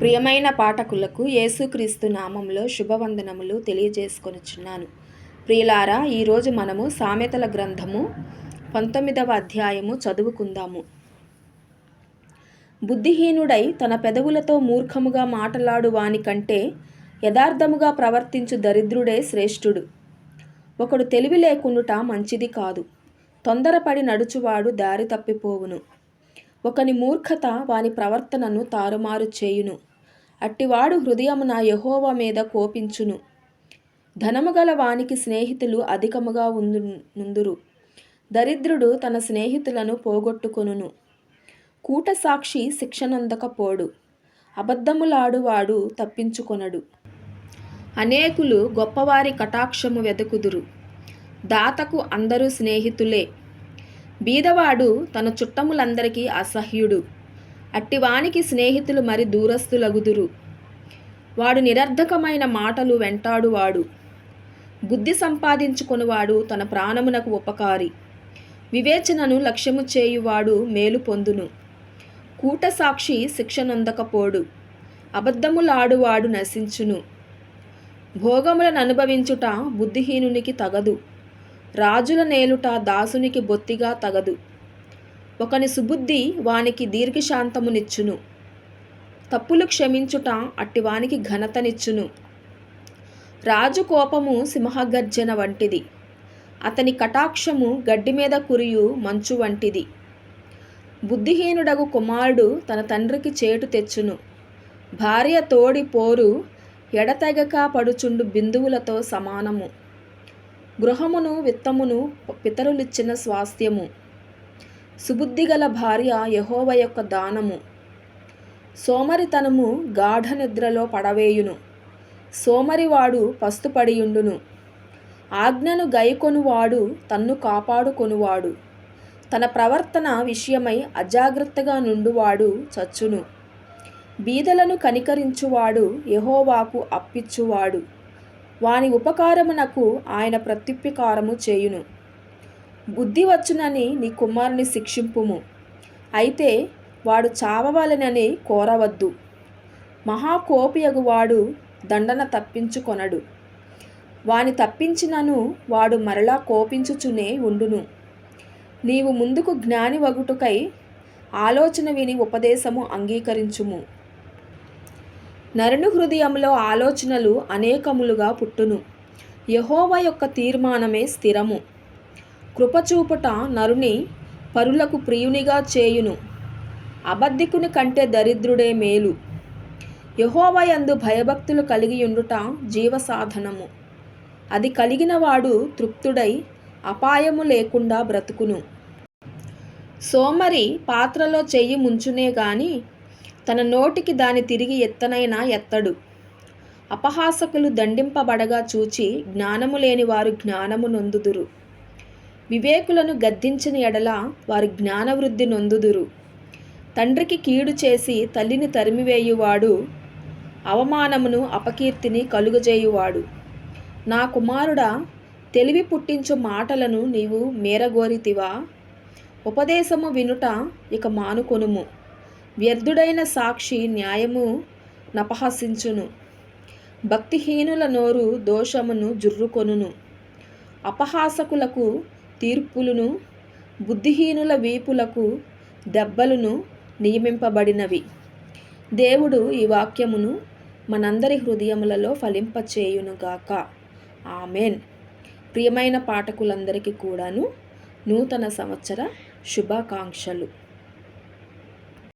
ప్రియమైన పాఠకులకు యేసుక్రీస్తు నామంలో శుభవందనములు తెలియజేసుకొనిచున్నాను. ప్రియులారా ఈరోజు మనము సామెతల గ్రంథము పంతొమ్మిదవ అధ్యాయము చదువుకుందాము. బుద్ధిహీనుడై తన పెదవులతో మూర్ఖముగా మాటలాడు వాని కంటే యథార్థముగా ప్రవర్తించు దరిద్రుడే శ్రేష్ఠుడు. ఒకడు తెలివి లేకుండుట మంచిది కాదు. తొందరపడి నడుచువాడు దారి తప్పిపోవును. ఒకని మూర్ఖత వాని ప్రవర్తనను తారుమారు చేయును. అట్టివాడు హృదయమున యహోవ మీద కోపించును. ధనము గల వానికి స్నేహితులు అధికముగా ఉందు నుందురు. దరిద్రుడు తన స్నేహితులను పోగొట్టుకొనును. కూట సాక్షి శిక్షనందకపోడు. అబద్ధములాడువాడు తప్పించుకొనడు. అనేకులు గొప్పవారి కటాక్షము వెదకుదురు దాతకు అందరూ స్నేహితులే. బీదవాడు తన చుట్టములందరికీ అసహ్యుడు. అట్టివానికి స్నేహితులు మరి దూరస్తులగుదురు వాడు నిరర్ధకమైన మాటలు వెంటాడువాడు. బుద్ధి సంపాదించుకొనువాడు తన ప్రాణమునకు ఉపకారి. వివేచనను లక్ష్యము చేయువాడు మేలు పొందును. కూట సాక్షి శిక్షనొందకపోడు. అబద్ధములాడువాడు నశించును. భోగములను అనుభవించుట బుద్ధిహీనునికి తగదు. రాజుల నేలుట దాసునికి బొత్తిగా తగదు. ఒకని సుబుద్ధి వానికి దీర్ఘశాంతమునిచ్చును. తప్పులు క్షమించుట అట్టివానికి ఘనతనిచ్చును. రాజు కోపము సింహగర్జన వంటిది. అతని కటాక్షము గడ్డి మీద కురియు మంచు వంటిది. బుద్ధిహీనుడగు కుమారుడు తన తండ్రికి చేటు తెచ్చును. భార్య తోడి పోరు ఎడతెగక పడుచుండు బిందువులతో సమానము. గృహమును విత్తమును పితరులిచ్చిన స్వాస్థ్యము. సుబుద్ధిగల భార్య యహోవ యొక్క దానము. సోమరితనము గాఢ నిద్రలో పడవేయును. సోమరివాడు పస్తుపడియుండును. ఆజ్ఞను గైకొనువాడు తన్ను కాపాడుకొనువాడు. తన ప్రవర్తన విషయమై అజాగ్రత్తగా నుండువాడు చచ్చును. బీదలను కనికరించువాడు యహోవాకు అప్పిచ్చువాడు. వాని ఉపకారమునకు ఆయన ప్రత్యుపకారము చేయును. బుద్ధి వచ్చునని నీ కుమారుని శిక్షింపుము. అయితే వాడు చావవాలనని కోరవద్దు. మహాకోపియగు వాడు దండన తప్పించుకొనడు. వాని తప్పించినను వాడు మరలా కోపించుచునే ఉండును. నీవు ముందుకు జ్ఞాని వగుటుకై ఆలోచన విని ఉపదేశము అంగీకరించుము. నరుని హృదయంలో ఆలోచనలు అనేకములుగా పుట్టును. యహోవ యొక్క తీర్మానమే స్థిరము. కృపచూపుట నరుని పరులకు ప్రియునిగా చేయును. అబద్ధికుని కంటే దరిద్రుడే మేలు. యహోవయందు భయభక్తులు కలిగి ఉండుట జీవసాధనము. అది కలిగిన వాడు తృప్తుడై అపాయము లేకుండా బ్రతుకును. సోమరి పాత్రలో చెయ్యి ముంచునే గాని తన నోటికి దాని తిరిగి ఎత్తనైనా ఎత్తడు. అపహాసకులు దండింపబడగా చూచి జ్ఞానము లేని వారు జ్ఞానము నొందుదురు. వివేకులను గద్దించిన ఎడల వారి జ్ఞానవృద్ధి నొందుదురు. తండ్రికి కీడు చేసి తల్లిని తరిమివేయువాడు అవమానమును అపకీర్తిని కలుగజేయువాడు. నా కుమారుడా తెలివి పుట్టించు మాటలను నీవు మేరగోరితివా? ఉపదేశము వినుట ఇక మానుకొనుము. వ్యర్థుడైన సాక్షి న్యాయము నపహసించును. భక్తిహీనుల నోరు దోషమును జుర్రుకొనును. అపహాసకులకు తీర్పులను బుద్ధిహీనుల వీపులకు దెబ్బలను నియమింపబడినవి. దేవుడు ఈ వాక్యమును మనందరి హృదయములలో ఫలింపచేయునుగాక. ఆమెన్. ప్రియమైన పాఠకులందరికీ కూడాను నూతన సంవత్సర శుభాకాంక్షలు.